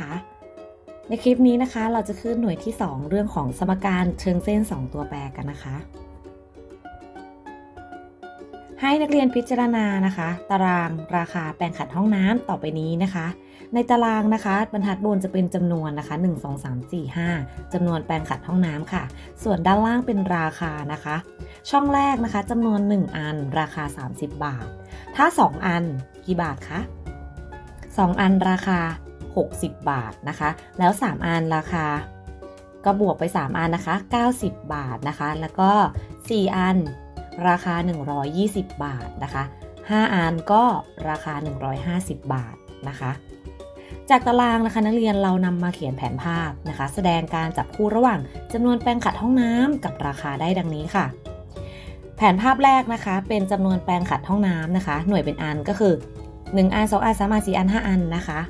คะ ในคลิปนี้นะคะ เราจะขึ้นหน่วยที่ 2 เรื่องของสมการเชิงเส้น 2 ตัวแปรกันนะคะ ให้นักเรียนพิจารณานะคะ ตารางราคาแปลงขัดห้องน้ำต่อไปนี้นะคะ ในตารางนะคะ บรรทัดบนจะเป็นจำนวนนะคะ 1 2 3 4 5จำนวนแปลงขัดห้องน้ำค่ะ ส่วนด้านล่างเป็นราคานะคะ ช่องแรกนะคะจำนวน 1 อัน ราคา 30 บาท ถ้า 2 อันกี่บาทคะ2 อันราคา 60 บาทนะคะ แล้ว 3 อันราคา ก็บวกไป 3 อันนะคะ 90 บาทนะคะ แล้วก็ 4 อันราคา 120 บาทนะคะ 5 อันก็ราคา 150 บาทนะคะ จากตารางนะคะนักเรียนเรานำมาเขียนแผนภาพนะคะ แสดงการจับคู่ระหว่างจำนวนแปลงขัดห้องน้ำกับราคาได้ดังนี้ค่ะแผนภาพแรกนะคะเป็นจำนวนแปลงขัดห้องน้ำนะคะ หน่วยเป็นอันก็คือ 1 อัน 2 อัน 3 อัน 4 อัน 5 อันนะคะ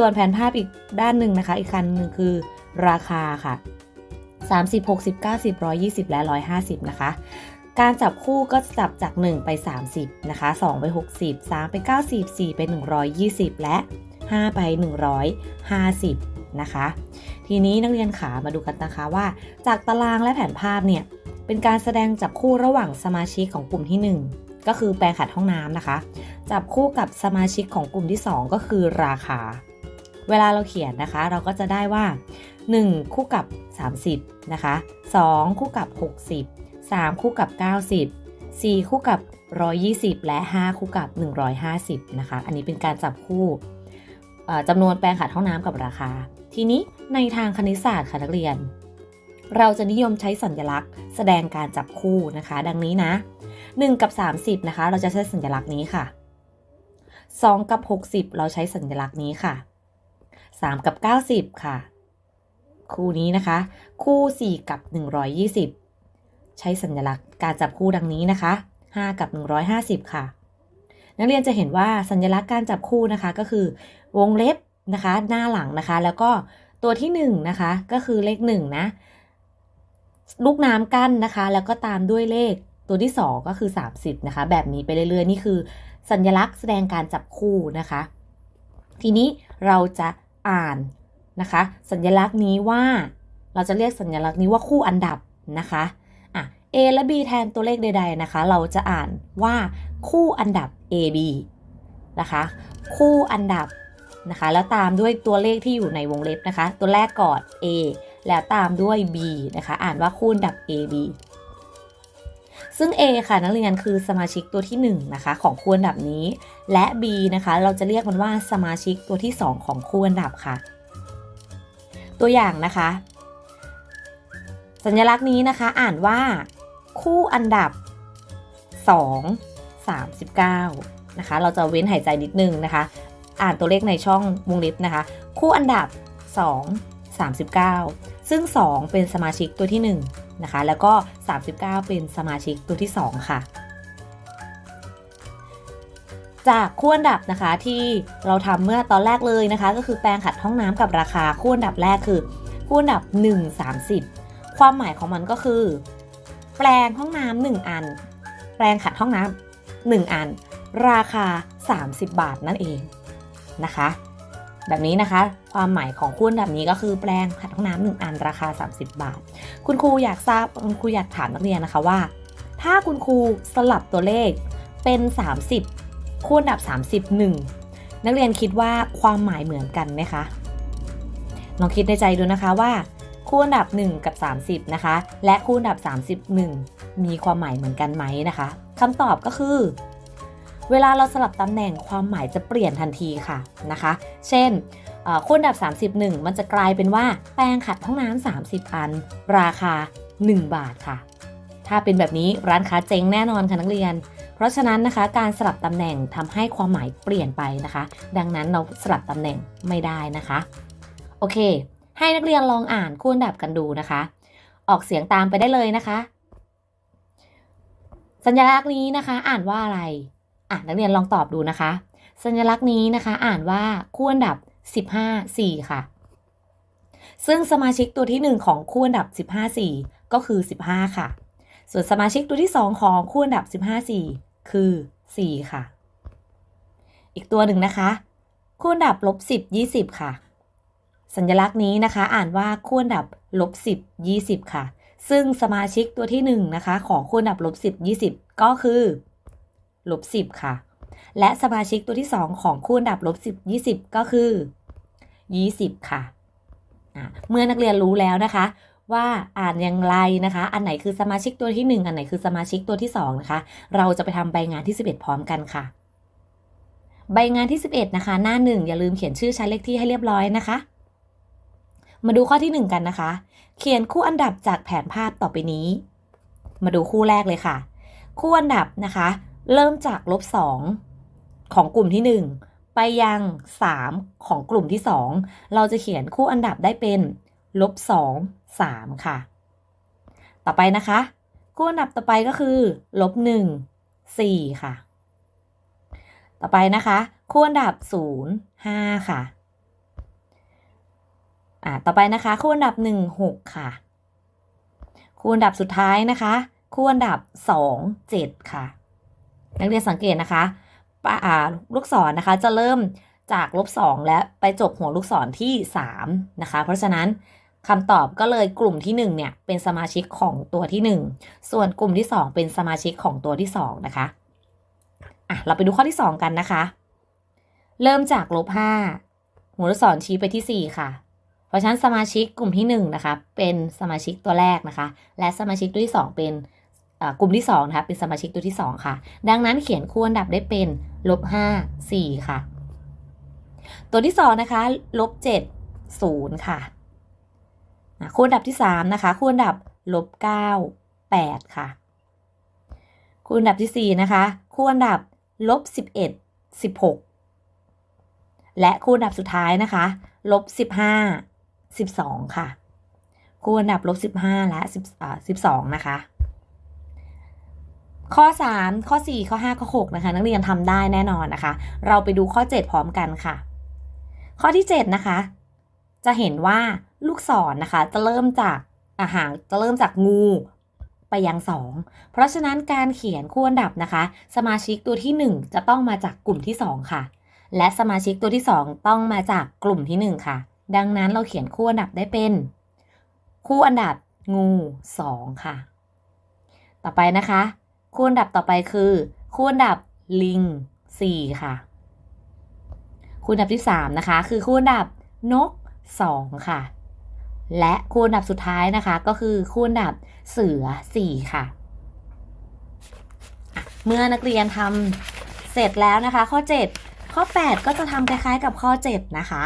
ส่วนแผนภาพอีกด้านหนึ่งนะคะ อีกคันหนึ่งคือราคาค่ะ 30 60 90 120 และ 150 นะคะ การจับคู่ก็จะจับจาก 1 ไป 30 นะคะ 2 ไป 60 3 ไป 90 4 ไป 120 และ 5 ไป 150 นะคะ ทีนี้นักเรียนขามาดูกันนะคะว่า จากตารางและแผนภาพเนี่ย เป็นการแสดงจับคู่ระหว่างสมาชิกของกลุ่มที่ 1ก็คือแปลงขัดห้องน้ำนะคะ จับคู่กับสมาชิกของกลุ่มที่ 2 ก็คือราคา เวลาเราเขียนนะคะ เราก็จะได้ว่า 1 คู่กับ 30นะคะ2 คู่กับ 60 3 คู่กับ 90 4 คู่กับ 120 และ 5 คู่กับ 150นะคะ อันนี้เป็นการจับคู่จำนวนแปลงขัดห้องน้ำกับราคา ทีนี้ในทางคณิตศาสตร์ค่ะนักเรียน เราจะนิยมใช้สัญลักษณ์ แสดงการจับคู่นะคะ ดังนี้นะ 1 กับ 30 นะคะ เราจะใช้สัญลักษณ์นี้ค่ะ 2 กับ 60 เราใช้สัญลักษณ์นี้ค่ะ 3 กับ 90 ค่ะ คู่นี้นะคะ คู่ 4 กับ 120 ใช้สัญลักษณ์การจับคู่ดังนี้นะคะ 5 กับ 150 ค่ะ นักเรียนจะเห็นว่าสัญลักษณ์การจับคู่นะคะก็คือ วงเล็บนะคะ หน้าหลังนะคะ แล้วก็ตัวที่ 1 นะคะ ก็คือเลข 1 นะ ลูกน้ำกั้นนะคะ แล้วก็ตามด้วยเลขตัวที่ 2 ก็คือ 30 นะคะ แบบนี้ไปเรื่อยๆ นี่คือ สัญลักษณ์แสดงการจับคู่นะคะ ทีนี้เราจะ อ่านนะคะ สัญลักษณ์นี้ว่า เราจะเรียกสัญลักษณ์นี้ว่าคู่อันดับนะคะอะ A และ B แทนตัวเลขใด ๆนะคะ เราจะอ่านว่าคู่อันดับ A B นะคะ คู่อันดับนะคะ แล้วตามด้วยตัวเลขที่อยู่ในวงเล็บนะคะ ตัวแรกก่อน A แล้วตามด้วย B นะคะ อ่านว่าคู่อันดับ A B ซึ่ง A ค่ะนักเรียนคือสมาชิกตัวที่1นะคะของคู่อันดับนี้ และ B นะคะเราจะเรียกมันว่าสมาชิกตัวที่ 2 ของคู่อันดับค่ะ ตัวอย่างนะคะ สัญลักษณ์นี้นะคะอ่านว่าคู่อันดับ 2 39นะคะเราจะเว้นหายใจนิดนึงนะคะ อ่านตัวเลขในช่องวงเล็บนะคะ คู่อันดับ 2 39 ซึ่ง 2 เป็นสมาชิกตัวที่ 1 นะคะ แล้วก็ 39 เป็นสมาชิกตัวที่ 2 ค่ะ จากคู่อันดับนะคะที่เราทำเมื่อตอนแรกเลยนะคะ ก็คือแปลงขัดห้องน้ำกับราคาคู่อันดับแรกคือคู่อันดับ 1 30 ความหมายของมันก็คือ แปลงห้องน้ำหนึ่งอัน แปลงขัดห้องน้ำหนึ่งอัน ราคา 30 บาทนั่นเองนะคะ แบบนี้นะคะ ความหมายของคู่อันดับนี้ก็คือแปลงขัดห้องน้ำหนึ่งอันราคา 30 บาท คุณครูอยากทราบคุณครูอยากถามนักเรียนนะคะว่า ถ้าคุณครูสลับตัวเลขเป็น 30คู่อันดับ31นักเรียนคิดว่าความหมายเหมือนกันไหมคะลองคิดในใจดูนะคะว่าคู่อันดับ 1 กับ 30 นะคะ และคู่อันดับ 31 มีความหมายเหมือนกันไหมนะคะคำตอบก็คือ เวลาเราสลับตำแหน่งความหมายจะเปลี่ยนทันทีค่ะนะคะ เช่นคู่อันดับ 31 มันจะกลายเป็นว่าแปรงขัดห้องน้ำ30 อัน ราคา 1 บาทค่ะ ถ้าเป็นแบบนี้ร้านค้าเจ๊งแน่นอนค่ะนักเรียน เพราะฉะนั้นนะคะการสลับตำแหน่งทำให้ความหมายเปลี่ยนไปนะคะ ดังนั้นเราสลับตำแหน่งไม่ได้นะคะ โอเค ให้นักเรียนลองอ่านคู่อันดับกันดูนะคะ ออกเสียงตามไปได้เลยนะคะ สัญลักษณ์นี้นะคะอ่านว่าอะไร อะนักเรียนลองตอบดูนะคะ สัญลักษณ์นี้นะคะ อ่านว่าคู่อันดับ 15 4 ค่ะ ซึ่งสมาชิกตัวที่ 1 ของคู่อันดับ 15 4 ก็คือ 15 ค่ะ ส่วนสมาชิกตัวที่ 2 ของคู่อันดับ 15 4 คือ 4 ค่ะ อีกตัวหนึ่งนะคะคู่อันดับลบ10 20 ค่ะ สัญลักษณ์นี้นะคะ อ่านว่าคู่อันดับลบสิบยี่สิบค่ะ ซึ่งสมาชิกตัวที่หนึ่งนะคะ ของคู่อันดับลบสิบยี่สิบก็คือ ลบสิบค่ะ และสมาชิกตัวที่สองของคู่อันดับลบสิบยี่สิบก็คือยี่สิบค่ะะเมื่อนักเรียนรู้แล้วนะคะ ว่าอ่านอย่างไรนะคะ อันไหนคือสมาชิกตัวที่หนึ่งอันไหนคือสมาชิกตัวที่สองนะคะ เราจะไปทำใบงานที่ 11 พร้อมกันค่ะ ใบงานที่ 11 นะคะ หน้าหนึ่งอย่าลืมเขียนชื่อชั้นเลขที่ให้เรียบร้อยนะคะมาดูข้อที่ 1 กันนะคะ เขียนคู่อันดับจากแผนภาพต่อไปนี้ มาดูคู่แรกเลยค่ะ คู่อันดับนะคะ เริ่มจากลบ2ของกลุ่มที่ 1 ไปยัง 3 ของกลุ่มที่ 2 เราจะเขียนคู่อันดับได้เป็นลบ2 3 ค่ะ ต่อไปนะคะ คู่อันดับต่อไปก็คือลบ1 4 ค่ะ ต่อไปนะคะ คู่อันดับ 0 5 ค่ะอ่าต่อไปนะคะ คู่อันดับ 1 6 ค่ะ คู่อันดับสุดท้ายนะคะ คู่อันดับ 2 7 ค่ะ นักเรียนสังเกตนะคะปะ่าลูกศรนนะคะจะเริ่มจากลบ 2 และไปจบหัวลูกศรที่ 3 นะคะ เพราะฉะนั้นคำตอบก็เลยกลุ่มที่ 1 เนี่ย เป็นสมาชิกของตัวที่ 1 ส่วนกลุ่มที่ 2 เป็นสมาชิกของตัวที่ 2 นะคะอะเราไปดูข้อที่ 2 กันนะคะ เริ่มจากลบ5หัวลูกศรชี้ไปที่ 4 ค่ะ เพราะฉะนั้นสมาชิกกลุ่มที่ 1 นะคะ เป็นสมาชิกตัวแรกนะคะ และสมาชิกตัวที่ 2 เป็น กลุ่มที่2นะคะเป็นสมาชิกตัวที่ 2 ค่ะ ดังนั้นเขียนคู่อันดับได้เป็นลบ5 4 ค่ะ ตัวที่ 2 นะคะลบ7 0 ค่ะคู่อันดับที่ 3 นะคะคู่อันดับลบ9 8 ค่ะ คู่อันดับที่ 4 นะคะ คู่อันดับลบ11 16 และคู่อันดับสุดท้ายนะคะลบ15 12 ค่ะ คู่อันดับลบ15 และ10อ่า12 นะคะ ข้อ 3 ข้อ 4 ข้อ 5 ข้อ 6 นะคะ นักเรียนทำได้แน่นอนนะคะ เราไปดูข้อ 7 พร้อมกันค่ะ ข้อที่ 7 นะคะ จะเห็นว่าลูกศรนนะคะ จะเริ่มจากอาหารจะเริ่มจากงูไปยัง 2 เพราะฉะนั้นการเขียนคู่อันดับนะคะ สมาชิกตัวที่ 1 จะต้องมาจากกลุ่มที่ 2 ค่ะ และสมาชิกตัวที่ 2 ต้องมาจากกลุ่มที่ 1 ค่ะ ดังนั้นเราเขียนคู่อันดับได้เป็น คู่อันดับงู 2 ค่ะ ต่อไปนะคะ คู่อันดับต่อไปคือคู่อันดับลิง4ค่ะ คู่อันดับที่3นะคะ คือคู่อันดับนก2ค่ะ และคู่อันดับสุดท้ายนะคะ ก็คือคู่อันดับเสือ4ค่ะ เมื่อนักเรียนทำเสร็จแล้วนะคะ ข้อ7ข้อ8ก็จะทำคล้ายๆกับข้อ7นะคะ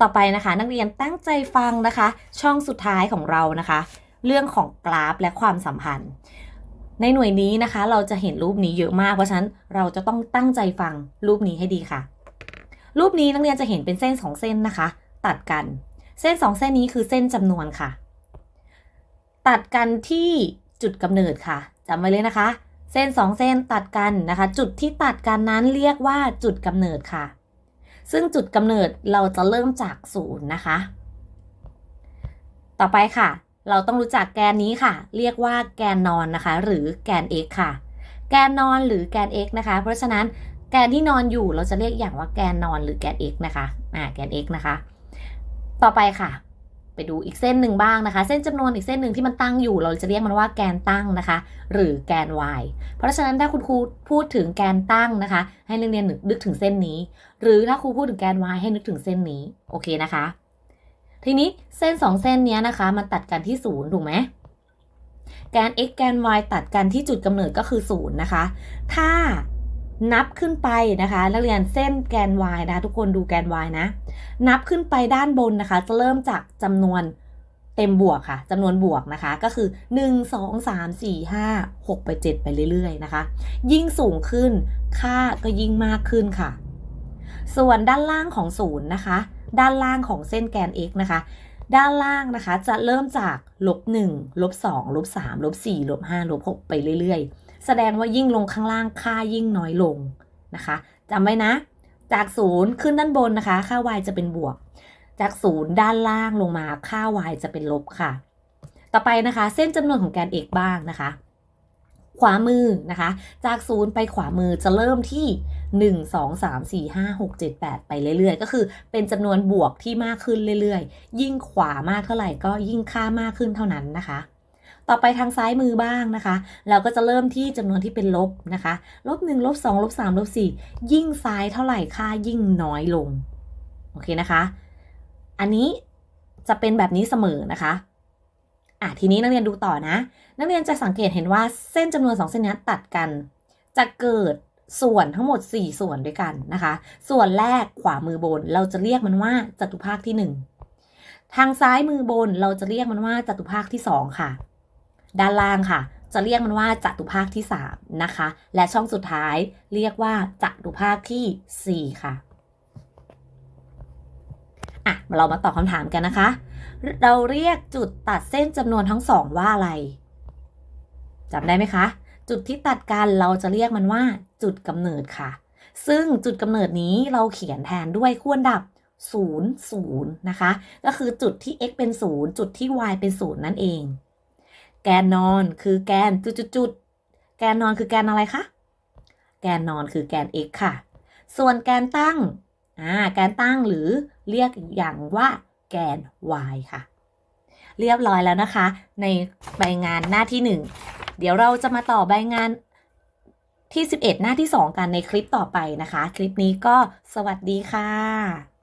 ต่อไปนะคะ นักเรียนตั้งใจฟังนะคะ ช่องสุดท้ายของเรานะคะ เรื่องของกราฟและความสัมพันธ์ ในหน่วยนี้นะคะ เราจะเห็นรูปนี้เยอะมาก เพราะฉะนั้นเราจะต้องตั้งใจฟังรูปนี้ให้ดีค่ะ รูปนี้นักเรียนจะเห็นเป็นเส้นสองเส้นนะคะ ตัดกัน เส้นสองเส้นนี้คือเส้นจำนวนค่ะ ตัดกันที่จุดกำเนิดค่ะจำไว้เลยนะคะ เส้นสองเส้นตัดกันนะคะ จุดที่ตัดกันนั้นเรียกว่าจุดกำเนิดค่ะ ซึ่งจุดกำเนิดเราจะเริ่มจากศูนย์นะคะ ต่อไปค่ะ เราต้องรู้จักแกนนี้ค่ะ เรียกว่าแกนนอนนะคะ หรือแกน x ค่ะ แกนนอนหรือแกน x นะคะ เพราะฉะนั้นแกนที่นอนอยู่เราจะเรียกอย่างว่าแกนนอนหรือแกน x นะคะ อ่า แกน x นะคะ ต่อไปค่ะ ไปดูอีกเส้นหนึ่งบ้างนะคะ เส้นจำนวนอีกเส้นหนึ่งที่มันตั้งอยู่ เราจะเรียกมันว่าแกนตั้งนะคะ หรือแกน y เพราะฉะนั้นถ้าคุณครูพูดถึงแกนตั้งนะคะ ให้นักเรียนนึกถึงเส้นนี้ หรือถ้าครูพูดถึงแกน y ให้นึกถึงเส้นนี้ โอเคนะคะ ทีนี้เส้น 2 เส้นนี้นะคะมันตัดกันที่ศูนย์ถูกไหมแกน x แกน y ตัดกันที่จุดกำเนิดก็คือศูนย์นะคะ ถ้านับขึ้นไปนะคะนักเรียนเส้นแกน y นะคะทุกคนดูแกน y นะ นับขึ้นไปด้านบนนะคะ จะเริ่มจากจำนวนเต็มบวกค่ะจำนวนบวกนะคะ ก็คือ 1 2 3 4 5 6 ไป 7 ไปเรื่อยๆนะคะ ยิ่งสูงขึ้นค่าก็ยิ่งมากขึ้นค่ะ ส่วนด้านล่างของศูนย์นะคะ ด้านล่างของเส้นแกน x นะคะ ด้านล่างนะคะจะเริ่มจากลบ1ลบ2ลบ3ลบ4ลบ5ลบ6ไปเรื่อยๆ แสดงว่ายิ่งลงข้างล่างค่ายิ่งน้อยลงนะคะจำไว้นะ จากศูนย์ขึ้นด้านบนนะคะ ค่า y จะเป็นบวก จากศูนย์ด้านล่างลงมาค่า y จะเป็นลบค่ะ ต่อไปนะคะ เส้นจำนวนของแกน x บ้างนะคะ ขวามือนะคะ จากศูนย์ไปขวามือจะเริ่มที่ 1 2 3 4 5 6 7 8 ไปเรื่อยๆ ก็คือเป็นจำนวนบวกที่มากขึ้นเรื่อยๆ ยิ่งขวามากเท่าไหร่ก็ยิ่งค่ามากขึ้นเท่านั้นนะคะ ต่อไปทางซ้ายมือบ้างนะคะ เราก็จะเริ่มที่จำนวนที่เป็นลบนะคะ ลบ1ลบ2ลบ3ลบ4ยิ่งซ้ายเท่าไหร่ค่ายิ่งน้อยลง โอเคนะคะ อันนี้จะเป็นแบบนี้เสมอนะคะ อะทีนี้นักเรียนดูต่อนะ นักเรียนจะสังเกตเห็นว่าเส้นจำนวนสองเส้นนี้ตัดกัน จะเกิดส่วนทั้งหมด 4 ส่วนด้วยกันนะคะ ส่วนแรกขวามือบน เราจะเรียกมันว่าจตุภาคที่ 1 ทางซ้ายมือบนเราจะเรียกมันว่าจตุภาคที่ 2 ค่ะ ด้านล่างค่ะ จะเรียกมันว่าจตุภาคที่ 3 นะคะ และช่องสุดท้ายเรียกว่าจตุภาคที่ 4 ค่ะอะเรามาตอบคำถามกันนะคะ เราเรียกจุดตัดเส้นจำนวนทั้งสองว่าอะไรจำได้ไหมคะ จุดที่ตัดกันเราจะเรียกมันว่า จุดกำเนิดค่ะ ซึ่งจุดกำเนิดนี้เราเขียนแทนด้วยขั้วดับ0 0นะคะ ก็คือจุดที่ x เป็น 0 จุดที่ y เป็น 0 นั่นเอง แกนนอนคือแกนจุดจุดจุดๆแกนนอนคือแกนอะไรคะ แกนนอนคือแกน x ค่ะ ส่วนแกนตั้ง อ่า แกนตั้งหรือเรียกอย่างว่า แกน y ค่ะ เรียบร้อยแล้วนะคะ ในใบงานหน้าที่ 1 เดี๋ยวเราจะมาต่อใบงานที่ 11 หน้าที่ 2 กันในคลิปต่อไปนะคะ คลิปนี้ก็สวัสดีค่ะ